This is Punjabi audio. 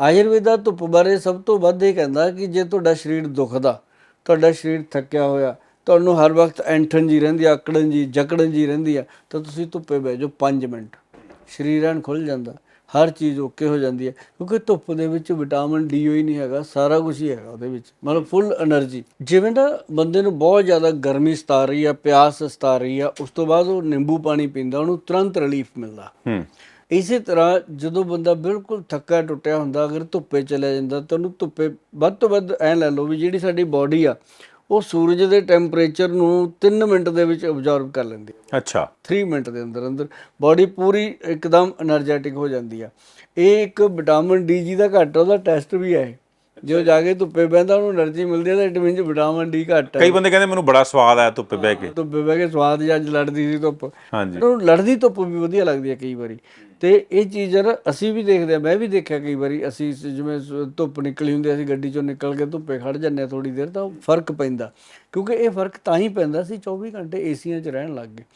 ਆਯੁਰਵੇਦਾ ਧੁੱਪ ਬਾਰੇ ਸਭ ਤੋਂ ਵੱਧ ਇਹ ਕਹਿੰਦਾ ਕਿ ਜੇ ਤੁਹਾਡਾ ਸਰੀਰ ਦੁਖਦਾ, ਤੁਹਾਡਾ ਸਰੀਰ ਥੱਕਿਆ ਹੋਇਆ, ਤੁਹਾਨੂੰ ਹਰ ਵਕਤ ਐਂਠਣ ਜੀ ਰਹਿੰਦੀ ਆ ਅਕੜਨ ਜੀ, ਜਕੜਨ ਜੀ ਰਹਿੰਦੀ ਆ, ਤਾਂ ਤੁਸੀਂ ਧੁੱਪੇ ਬਹਿ ਜਾਓ 5 ਮਿੰਟ। ਸਰੀਰ ਐਨ ਖੁੱਲ ਜਾਂਦਾ, ਹਰ ਚੀਜ਼ ਓਕੇ ਹੋ ਜਾਂਦੀ ਹੈ ਕਿਉਂਕਿ ਧੁੱਪ ਦੇ ਵਿੱਚ ਵਿਟਾਮਿਨ ਡੀ ਹੋਈ ਨਹੀਂ ਹੈਗਾ, ਸਾਰਾ ਕੁਝ ਹੀ ਹੈਗਾ ਉਹਦੇ ਵਿੱਚ, ਮਤਲਬ ਫੁੱਲ એનર્ਜੀ ਜਿਵੇਂ ਦਾ ਬੰਦੇ ਨੂੰ ਬਹੁਤ ਜ਼ਿਆਦਾ ਗਰਮੀ ਸਤਾ ਰਹੀ ਆ, ਪਿਆਸ ਸਤਾ ਰਹੀ ਆ, ਉਸ ਤੋਂ ਬਾਅਦ ਉਹ ਨਿੰਬੂ ਪਾਣੀ ਪੀਂਦਾ, ਉਹਨੂੰ ਤੁਰੰਤ ਰਿਲੀਫ ਮਿਲਦਾ। ਹੂੰ। ਇਸੇ ਤਰ੍ਹਾਂ ਜਦੋਂ ਬੰਦਾ ਬਿਲਕੁਲ ਥੱਕਾ ਟੁੱਟਿਆ ਹੁੰਦਾ ਅਗਰ ਧੁੱਪੇ ਚਲਿਆ ਜਾਂਦਾ ਤਾਂ ਉਹਨੂੰ ਧੁੱਪੇ ਵੱਧ ਤੋਂ ਵੱਧ ਐ ਲੈ ਲਓ ਵੀ ਜਿਹੜੀ ਸਾਡੀ ਬਾਡੀ ਆ ਉਹ ਸੂਰਜ ਦੇ ਟੈਂਪਰੇਚਰ ਨੂੰ 3 ਮਿੰਟ ਦੇ ਵਿੱਚ ਅਬਜ਼ਰਵ ਕਰ ਲੈਂਦੀ ਹੈ ਅੱਛਾ। 3 ਮਿੰਟ ਦੇ ਅੰਦਰ ਅੰਦਰ ਬਾਡੀ ਪੂਰੀ ਇੱਕਦਮ એનર્ਜੈਟਿਕ ਹੋ ਜਾਂਦੀ ਆ। ਇਹ ਇੱਕ ਵਿਟਾਮਿਨ ਡੀ ਜੀ ਦਾ ਘੱਟ ਉਹਦਾ ਟੈਸਟ ਵੀ ਹੈ ਜੋ ਜਾ ਕੇ ਧੁੱਪੇ ਬਹਿੰਦਾ ਉਹਨੂੰ એનર્ਜੀ ਮਿਲਦੀ ਹੈ ਤਾਂ ਵਿਟਾਮਿਨ ਚ ਵਿਟਾਮਿਨ ਡੀ ਘੱਟ ਹੈ। ਕਈ ਬੰਦੇ ਕਹਿੰਦੇ ਮੈਨੂੰ ਬੜਾ ਸਵਾਦ ਆਇਆ ਧੁੱਪੇ ਬਹਿ ਕੇ। ਧੁੱਪੇ ਬਹਿ ਕੇ ਸਵਾਦ ਜਾਂ ਲੜਦੀ ਸੀ ਧੁੱਪ। ਹਾਂਜੀ। ਉਹਨੂੰ ਲੜਦੀ ਧੁੱਪ ਵੀ ਵਧੀਆ ਲੱਗਦੀ ਹੈ ਕਈ ਵਾਰੀ। ਤੇ ਇਹ ਚੀਜ਼ ਯਾਰ ਅਸੀਂ ਵੀ ਦੇਖਦੇ ਆ ਮੈਂ ਵੀ ਦੇਖਿਆ ਕਈ ਵਾਰੀ ਅਸੀਂ ਜਿਵੇਂ ਧੁੱਪ ਨਿਕਲੀ ਹੁੰਦੀ ਅਸੀਂ ਗੱਡੀ ਚੋਂ ਨਿਕਲ ਕੇ ਧੁੱਪੇ ਖੜ ਜੰਨੇ ਥੋੜੀ ਦੇਰ ਤਾਂ ਫ਼ਰਕ ਪੈਂਦਾ। ਕਿਉਂਕਿ ਇਹ ਫ਼ਰਕ ਤਾਂ ਹੀ ਪੈਂਦਾ ਸੀ 24 ਘੰਟੇ ਏਸੀਆਂ 'ਚ ਰਹਿਣ ਲੱਗ ਗਏ।